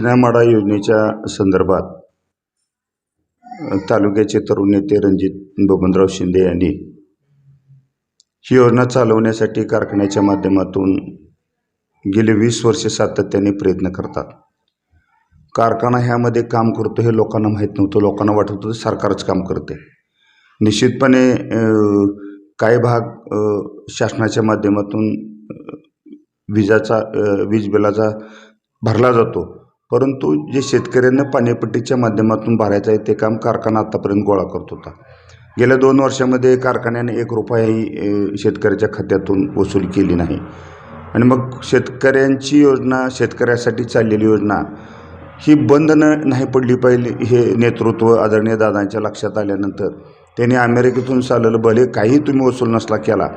सिनामाडा योजनेच्या संदर्भात तालुक्याचे तरुण नेते रणजित बबनराव शिंदे यांनी ही योजना चालवण्यासाठी कारखान्याच्या माध्यमातून गेले वीस वर्षे सातत्याने प्रयत्न करतात. कारखाना ह्यामध्ये काम करतो हे लोकांना माहीत नव्हतं. लोकांना वाटत होतं सरकारच काम करते. निश्चितपणे काही भाग शासनाच्या माध्यमातून विजाचा वीज बिलाचा भरला जातो. परंतु जे शेतकऱ्यांना पाणीपट्टीच्या माध्यमातून भरायचं आहे ते काम कारखाना आत्तापर्यंत गोळा करत होता. गेल्या दोन वर्षामध्ये कारखान्याने एक रुपयाही शेतकऱ्याच्या खात्यातून वसूल केली नाही. आणि मग शेतकऱ्यांची योजना शेतकऱ्यासाठी चाललेली योजना ही बंद न नाही पडली पाहिजे हे नेतृत्व आदरणीय दादांच्या लक्षात आल्यानंतर त्यांनी अमेरिकेतून चाललं भले काही तुम्ही वसूल नसला केला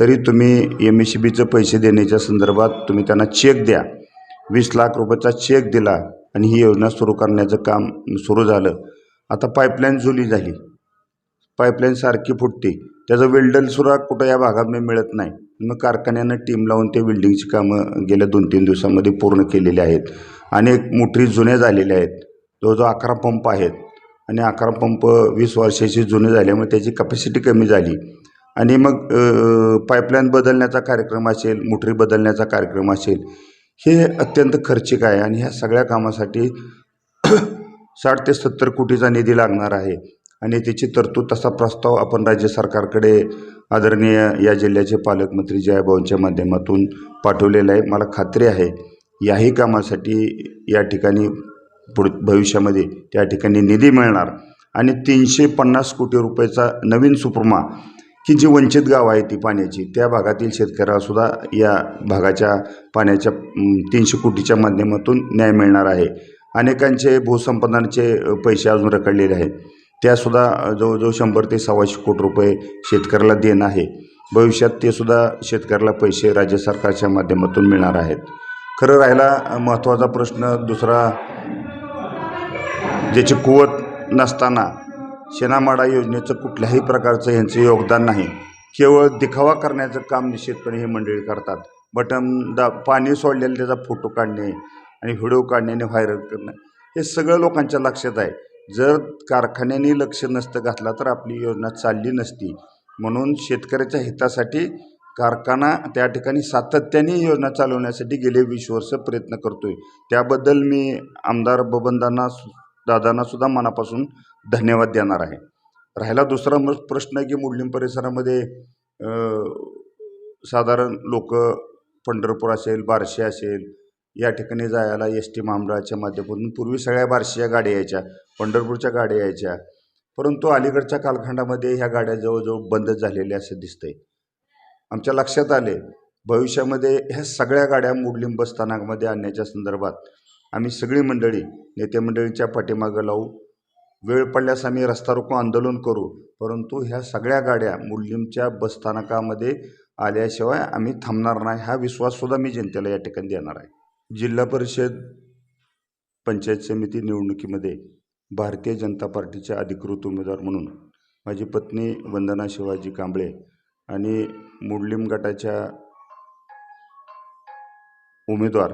तरी तुम्ही एम एस सी बीचं पैसे देण्याच्या संदर्भात तुम्ही त्यांना चेक द्या. वीस लाख रुपयाचा चेक दिला आणि ही योजना सुरू करण्याचं काम सुरू झालं. आता पाईपलाईन जुली झाली. पाईपलाईन सारखी फुटते. त्याचं वेल्डरसुद्धा कुठं या भागामध्ये मिळत नाही. मग कारखान्यानं टीम लावून ते वेल्डिंगची कामं गेल्या दोन तीन दिवसामध्ये पूर्ण केलेली आहेत. अनेक मोटरी जुन्या झालेल्या आहेत. जवळजवळ अकरा पंप आहेत. आणि अकरा पंप वीस वर्षाचे जुने झाल्यामुळे त्याची कपॅसिटी कमी झाली. आणि मग पाईपलाईन बदलण्याचा कार्यक्रम असेल मोटरी बदलण्याचा कार्यक्रम असेल हे अत्यंत खर्चिक आहे आणि ह्या सगळ्या कामासाठी साठ ते सत्तर कोटीचा निधी लागणार आहे. आणि त्याची तरतूद तसा प्रस्ताव आपण राज्य सरकारकडे आदरणीय या जिल्ह्याचे पालकमंत्री जयाभाऊंच्या माध्यमातून पाठवलेला आहे. मला खात्री आहे याही कामासाठी या ठिकाणी पुढ भविष्यामध्ये त्या ठिकाणी निधी मिळणार. आणि तीनशे पन्नास कोटी रुपयाचा नवीन सुप्रमा की जी वंचित गाव आहे ती पाण्याची त्या भागातील शेतकऱ्यालासुद्धा या भागाच्या पाण्याच्या तीनशे कोटीच्या माध्यमातून न्याय मिळणार आहे. अनेकांचे भूसंपादनाचे पैसे अजून रखडलेले आहेत. त्यासुद्धा जवळजवळ शंभर ते सव्वाशे कोटी रुपये शेतकऱ्याला देणं आहे. भविष्यात ते सुद्धा शेतकऱ्याला पैसे राज्य सरकारच्या माध्यमातून मिळणार आहेत. खरं राहिला महत्त्वाचा प्रश्न दुसरा ज्याची कुवत नसताना शेणामाडा योजनेचं कुठल्याही प्रकारचं यांचं योगदान नाही. केवळ दिखावा करण्याचं काम निश्चितपणे ही मंडळी करतात. बटन दा पाणी सोडलेलं त्याचा फोटो काढणे आणि व्हिडिओ काढणे आणि व्हायरल करणे हे सगळं लोकांच्या लक्षात आहे. जर कारखान्याने लक्ष नसतं घातला तर आपली योजना चालली नसती. म्हणून शेतकऱ्याच्या हितासाठी कारखाना त्या ठिकाणी सातत्याने योजना चालवण्यासाठी गेले वीस वर्ष प्रयत्न आहे त्याबद्दल मी आमदार बबनदांना दादांनासुद्धा दादांना सुद्धा मनापासून धन्यवाद देणार आहे. राहिला दुसरा मग प्रश्न की मुडलिम परिसरामध्ये साधारण लोक पंढरपूर असेल बारशी असेल या ठिकाणी जायला एस टी महामंडळाच्या माध्यमातून पूर्वी सगळ्या बारशीच्या गाड्या यायच्या पंढरपूरच्या गाड्या यायच्या परंतु अलीकडच्या कालखंडामध्ये ह्या गाड्या जवळजवळ बंद झालेल्या असं दिसतंय. आमच्या लक्षात आले भविष्यामध्ये ह्या सगळ्या गाड्या मुडलिंब स्थानकामध्ये आणण्याच्या संदर्भात आम्ही सगळी मंडळी नेते मंडळीच्या पाठीमागं लावू वेळ पडल्यास आम्ही रस्ता रोको आंदोलन करू. परंतु ह्या सगळ्या गाड्या मुडलिमच्या बसस्थानकामध्ये आल्याशिवाय आम्ही थांबणार नाही हा विश्वाससुद्धा मी जनतेला या ठिकाणी देणार आहे. जिल्हा परिषद पंचायत समिती निवडणुकीमध्ये भारतीय जनता पार्टीच्या अधिकृत उमेदवार म्हणून माझी पत्नी वंदना शिवाजी कांबळे आणि मुडलिम गटाच्या उमेदवार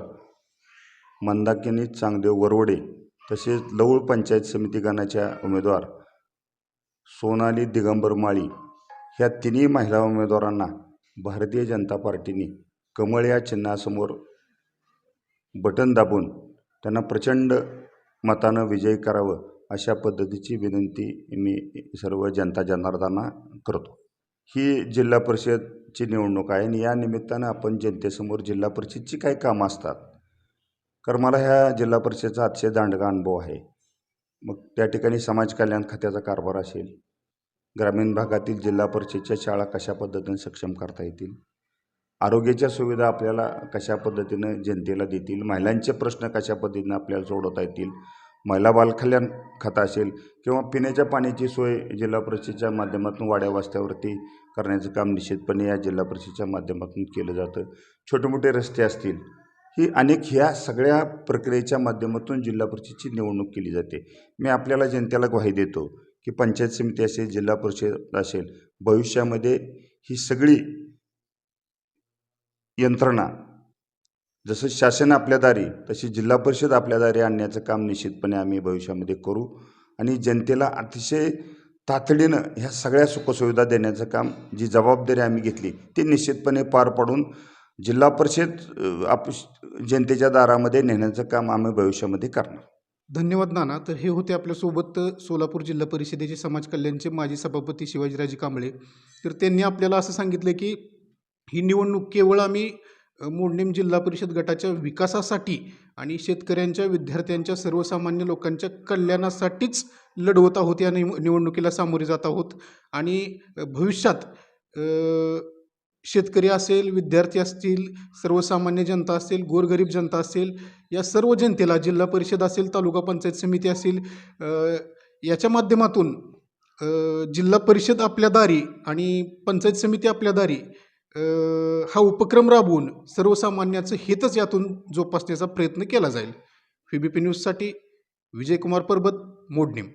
मंदाकिनी चांगदेव वरवडे तसेच लवळ पंचायत समिती गणाच्या उमेदवार सोनाली दिगंबर माळी ह्या तिन्ही महिला उमेदवारांना भारतीय जनता पार्टीने कमळ या चिन्हासमोर बटन दाबून त्यांना प्रचंड मतानं विजयी करावं अशा पद्धतीची विनंती मी सर्व जनता जनार्दनांना करतो. ही जिल्हा परिषदची निवडणूक आहे आणि या निमित्तानं आपण जनतेसमोर जिल्हा परिषदची काही कामं असतात कारण मला ह्या जिल्हा परिषदेचा अतिशय दांडगा अनुभव आहे. मग त्या ठिकाणी समाज कल्याण खात्याचा कारभार असेल ग्रामीण भागातील जिल्हा परिषदेच्या शाळा कशा पद्धतीने सक्षम करता येतील आरोग्याच्या सुविधा आपल्याला कशा पद्धतीनं जनतेला देतील महिलांचे प्रश्न कशा पद्धतीनं आपल्याला सोडवता येतील महिला बालकल्याण खातं असेल किंवा पिण्याच्या पाण्याची सोय जिल्हा परिषदेच्या माध्यमातून वाड्या वास्त्यावरती करण्याचं काम निश्चितपणे या जिल्हा परिषदेच्या माध्यमातून केलं जातं. छोटे मोठे रस्ते असतील ही अनेक ह्या सगळ्या प्रक्रियेच्या माध्यमातून जिल्हा परिषदेची निवडणूक केली जाते. मी आपल्याला जनतेला ग्वाही देतो की पंचायत समिती असेल जिल्हा परिषद असेल भविष्यामध्ये ही सगळी यंत्रणा जसं शासन आपल्या दारी तशी जिल्हा परिषद आपल्या दारी आणण्याचं काम निश्चितपणे आम्ही भविष्यामध्ये करू आणि जनतेला अतिशय तातडीनं ह्या सगळ्या सुखसुविधा देण्याचं काम जी जबाबदारी आम्ही घेतली ती निश्चितपणे पार पाडून जिल्हा परिषद आप जनतेच्या दारामध्ये नेण्याचं काम आम्ही भविष्यामध्ये करणार. धन्यवाद नाना. तर हे होते आपल्यासोबत सोलापूर जिल्हा परिषदेचे समाज कल्याणचे माजी सभापती शिवाजीराजे कांबळे. तर त्यांनी आपल्याला असं सांगितलं की ही निवडणूक केवळ आम्ही मोडणेम मोडणीम जिल्हा परिषद गटाच्या विकासासाठी आणि शेतकऱ्यांच्या विद्यार्थ्यांच्या सर्वसामान्य लोकांच्या कल्याणासाठीच लढवत आहोत या निव निवडणुकीला सामोरे जात आहोत. आणि भविष्यात शेतकरी असेल विद्यार्थी असतील सर्वसामान्य जनता असेल गोरगरीब जनता असेल या सर्व जनतेला जिल्हा परिषद असेल तालुका पंचायत समिती असेल याच्या माध्यमातून जिल्हा परिषद आपल्या दारी आणि पंचायत समिती आपल्या दारी हा उपक्रम राबवून सर्वसामान्याचं हितच यातून जोपासण्याचा प्रयत्न केला जाईल. फिबीपी न्यूजसाठी विजयकुमार परबत मोडणीम.